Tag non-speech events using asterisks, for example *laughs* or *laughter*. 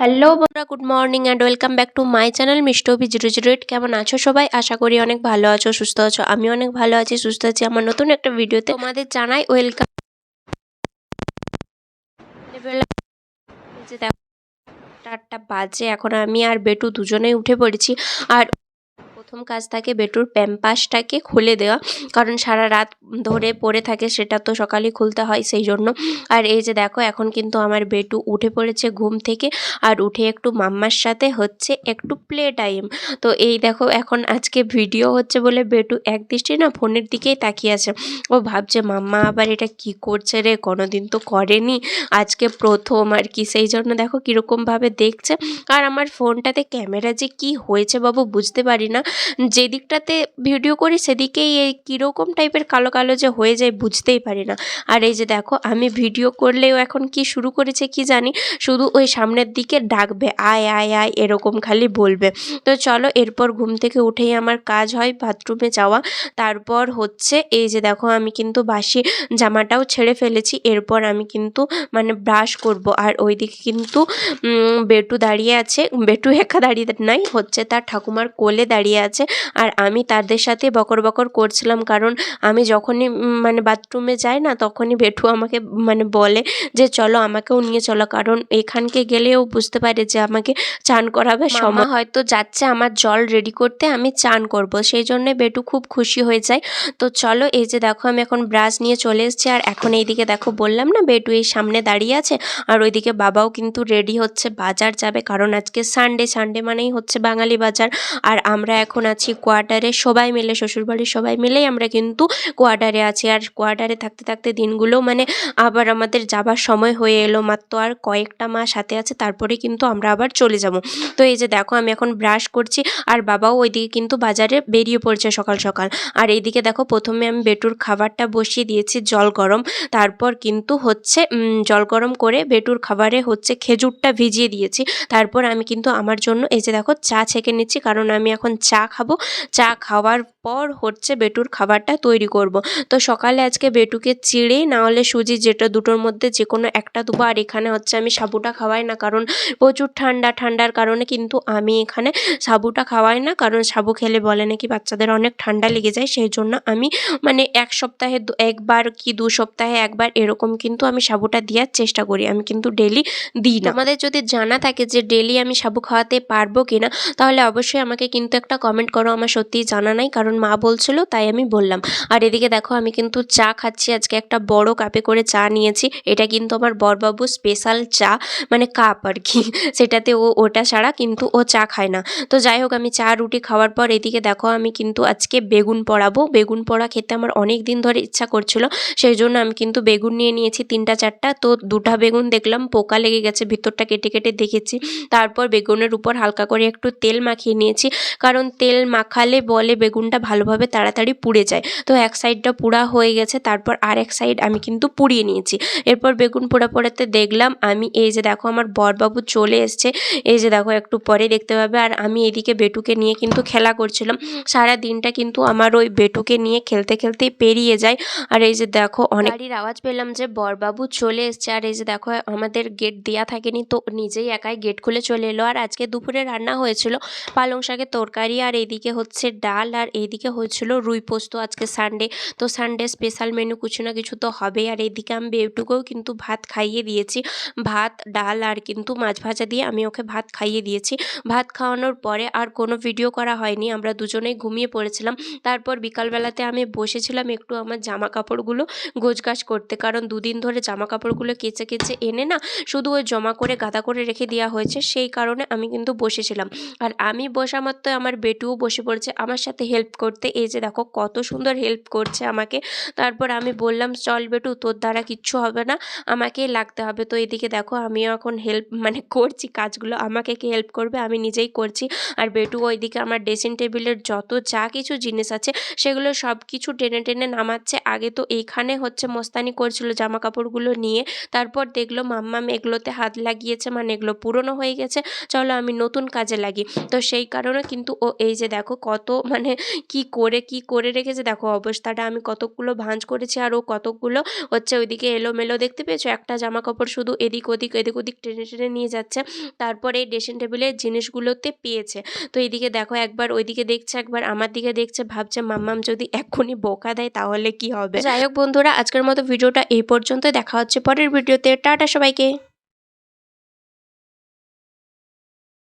Hello বন্ধুরা good morning and welcome back to my channel মিষ্টবি zero zero eight কেমন আছো সবাই? আশা করি অনেক ভালো আছো, সুস্থ আছো। আমি অনেক ভালো আছি, সুস্থ আছি। আমার নতুন একটা ভিডিওতে তোমাদের জানাই ওয়েলকাম চারটা বাজে, এখন আমি আর বেটু দুজনেই উঠে পড়েছি। আর প্রথম কাজ থাকে বেটুর প্যাম্পাসটাকে খুলে দেওয়া। কারণ সারা রাত ধরে পড়ে থাকে সেটা তো সকালে খুলতে হয় সেই জন্য। আর এই যে দেখো, এখন কিন্তু আমার বেটু উঠে পড়েছে ঘুম থেকে। আর উঠে একটু মাম্মার সাথে হচ্ছে একটু প্লে টাইম তো এই দেখো, এখন আজকে ভিডিও হচ্ছে বলে বেটু এক দৃষ্টি না ফোনের দিকেই তাকিয়ে আছে। ও ভাবছে, মাম্মা আবার এটা কি করছে রে? কোনোদিন তো করেনি। আজকে প্রথম আর কি। সেই জন্য দেখো কীরকমভাবে দেখছে। আর আমার ফোনটাতে ক্যামেরা যে কি হয়েছে বাবু বুঝতে পারি না। যে দিকটাতে ভিডিও করি সেদিকেই এই কীরকম টাইপের কালো কালো যে হয়ে যায় বুঝতেই পারি না। আর এই যে দেখো, আমি ভিডিও করলেও এখন কি শুরু করেছে কি জানি, শুধু ওই সামনের দিকে ডাকবে, আয় আয় আয়, এরকম খালি বলবে। তো চলো এরপর ঘুম থেকে উঠেই আমার কাজ হয় বাথরুমে যাওয়া। তারপর হচ্ছে এই যে দেখো, আমি কিন্তু বাসি জামাটাও ছেড়ে ফেলেছি। এরপর আমি কিন্তু মানে ব্রাশ করব। আর ওইদিকে কিন্তু বেটু দাঁড়িয়ে আছে। বেটু একা দাঁড়িয়ে নাই, হচ্ছে তার ঠাকুমার কোলে দাঁড়িয়ে আছে আর আমি তাদের সাথে বকর বকর করছিলাম কারণ আমি যখনই মানে বাথরুমে যাই না তখনই বেটু আমাকে মানে বলে যে চলো আমাকেও নিয়ে চলো। কারণ এখানকে গেলেও বুঝতে পারে যে আমাকে চান করাবে সময়। হয়তো যাচ্ছে আমার জল রেডি করতে আমি চান করব। সেই জন্যে বেটু খুব খুশি হয়ে যায়। তো চলো এই যে দেখো আমি এখন ব্রাশ নিয়ে চলে এসেছি। আর এখন এইদিকে দেখো বললাম না বেটু এই সামনে দাঁড়িয়ে আছে। আর ওইদিকে বাবাও কিন্তু রেডি হচ্ছে বাজার যাবে। কারণ আজকে সানডে সানডে মানেই হচ্ছে বাঙালি বাজার। আর আমরা এখন আছি কোয়ার্টারে সবাই মিলে, শ্বশুরবাড়ির সবাই মিলেই আমরা কিন্তু কোয়ার্টারে আছি। আর কোয়ার্টারে থাকতে থাকতে দিনগুলো মানে আবার আমাদের যাবার সময় হয়ে এলো মাত্র আর কয়েকটা মাস হাতে আছে, তারপরে কিন্তু আমরা আবার চলে যাব। তো এই যে দেখো আমি এখন ব্রাশ করছি আর বাবাও ওইদিকে কিন্তু বাজারে বেরিয়ে পড়ছে সকাল সকাল। আর এইদিকে দেখো প্রথমে আমি বেটুর খাবারটা বসিয়ে দিয়েছি জল গরম। তারপর কিন্তু হচ্ছে জল গরম করে বেটুর খাবারে হচ্ছে খেজুরটা ভিজিয়ে দিয়েছি। তারপর আমি কিন্তু আমার জন্য এই যে দেখো চা ছেঁকে নিচ্ছি, কারণ আমি এখন চা খাব। চা খাওয়ার পর হচ্ছে বেটুর খাবারটা তৈরি করব। তো সকালে আজকে বেটুকে চিড়ে, না হলে সুজি যেটা দুটোর মধ্যে যে কোনো একটা দেবো। আর এখানে হচ্ছে আমি সাবুটা খাওয়াই না, কারণ প্রচুর ঠান্ডা, ঠান্ডার কারণে কিন্তু আমি এখানে সাবুটা খাওয়াই না, কারণ সাবু খেলে বলে নাকি বাচ্চাদের অনেক ঠান্ডা লেগে যায়, সেই জন্য আমি মানে এক সপ্তাহে একবার কি দু সপ্তাহে একবার এরকম কিন্তু আমি সাবুটা দেওয়ার চেষ্টা করি। আমি কিন্তু ডেলি দিই না। আমাদের যদি জানা থাকে যে ডেলি আমি সাবু খাওয়াতে পারব কিনা, তাহলে অবশ্যই আমাকে কিন্তু একটা কমেন্ট করো, আমার সত্যিই জানা নাই, কারণ মা বলছিল, তাই আমি বললাম। আর এদিকে দেখো, আমি কিন্তু চা খাচ্ছি, আজকে একটা বড় কাপে করে চা নিয়েছি। এটা কিন্তু আমার বরবাবু স্পেশাল চা মানে কাপ আর কি। *laughs* সেটাতে ও, ওটা ছাড়া কিন্তু ও চা খায় না। তো যাই হোক, আমি চা, রুটি খাওয়ার পর এদিকে দেখো, আমি কিন্তু আজকে বেগুন পড়াবো। বেগুন পড়া খেতে আমার অনেক দিন ধরে ইচ্ছা করছিল, সেই জন্য আমি কিন্তু বেগুন নিয়ে নিয়েছি তিনটা, চারটা। তো দুটা বেগুন দেখলাম, পোকা লেগে গেছে, ভিতরটা কেটে কেটে দেখেছি। তারপর বেগুনের উপর হালকা করে একটু তেল মাখিয়ে নিয়েছি। কারণ তেল মাখালে বলে বেগুনটা ভালোভাবে তাড়াতাড়ি পুড়ে যায়। তো এক সাইডটা পুড়া হয়ে গেছে, তারপর আর এক সাইড আমি কিন্তু পুড়িয়ে নিয়েছি। এরপর বেগুন পোড়া পোড়াতে দেখলাম আমি, এই যে দেখো আমার বরবাবু চলে এসছে, এই যে দেখো একটু পরে দেখতে পাবে। আর আমি এদিকে বেটুকে নিয়ে কিন্তু খেলা করছিলাম। সারা দিনটা কিন্তু আমার ওই বেটুকে নিয়ে খেলতে খেলতেই পেরিয়ে যায়। আর এই যে দেখো অনেক গাড়ির আওয়াজ পেলাম যে বরবাবু চলে এসছে। আর এই যে দেখো আমাদের গেট দেওয়া থাকেনি, তো নিজেই একাই গেট খুলে চলে এলো। আর আজকে দুপুরে রান্না হয়েছিল পালং শাকের তরকারি। আর এইদিকে হচ্ছে ডাল আর এইদিকে হয়েছিল রুই পোস্ত আজকে সানডে তো সানডে স্পেশাল মেনু কিছু না কিছু তো হবে আর এইদিকে আমি বেউটুকেও কিন্তু ভাত খাইয়ে দিয়েছি। ভাত, ডাল আর কিন্তু মাছ ভাজা দিয়ে আমি ওকে ভাত খাইয়ে দিয়েছি। ভাত খাওয়ানোর পরে আর কোনো ভিডিও করা হয়নি। আমরা দুজনেই ঘুমিয়ে পড়েছিলাম। তারপর বিকালবেলাতে আমি বসেছিলাম একটু আমার জামা কাপড়গুলো গোছগাছ করতে। কারণ দুদিন ধরে জামা কাপড়গুলো কেচে কেচে এনে না শুধু ওই জমা করে গাদা করে রেখে দেওয়া হয়েছে। সেই কারণে আমি কিন্তু বসেছিলাম। আর আমি বসা মাত্র আমার বেটুও বসে পড়েছে আমার সাথে হেল্প করতে। এই যে দেখো কত সুন্দর হেল্প করছে আমাকে। তারপর আমি বললাম, চল বেটু, তোর দ্বারা কিচ্ছু হবে না আমাকেই লাগতে হবে। তো এদিকে দেখো আমিও এখন হেল্প মানে করছি কাজগুলো, আমাকে কে হেল্প করবে আমি নিজেই করছি। আর বেটু ওইদিকে আমার ড্রেসিং টেবিলের যত যা কিছু জিনিস আছে, সেগুলো সব কিছু টেনে টেনে নামাচ্ছে। আগে তো এইখানে হচ্ছে মস্তানি করছিল জামা কাপড়গুলো নিয়ে। তারপর দেখল মাম্মাম এগুলোতে হাত লাগিয়েছে মানে এগুলো পুরনো হয়ে গেছে, চলো আমি নতুন কাজে লাগি। তো সেই কারণে কিন্তু ও এই যে দেখো কত *laughs* মানে কি করে কি করে রেখেছে। দেখো অবস্থাটা আমি কতগুলো ভাঁজ করেছি আর ও কতগুলো হচ্ছে ওইদিকে এলোমেলো দেখতে পেয়েছ? একটা জামা কাপড় শুধু এদিক ওদিক এদিক ওদিক টেনে টেনে নিয়ে যাচ্ছে। তারপরে এই ড্রেসিং টেবিলের জিনিসগুলোতে পেয়েছে। তো এইদিকে দেখো একবার ওইদিকে দেখছে, একবার আমার দিকে দেখছে, ভাবছে, মাম্মাম, যদি এক্ষুনি বোকা দেয় তাহলে কি হবে? যাই হোক বন্ধুরা, আজকের মতো ভিডিওটা এই পর্যন্ত দেখা হচ্ছে পরের ভিডিওতে। টাটা সবাইকে।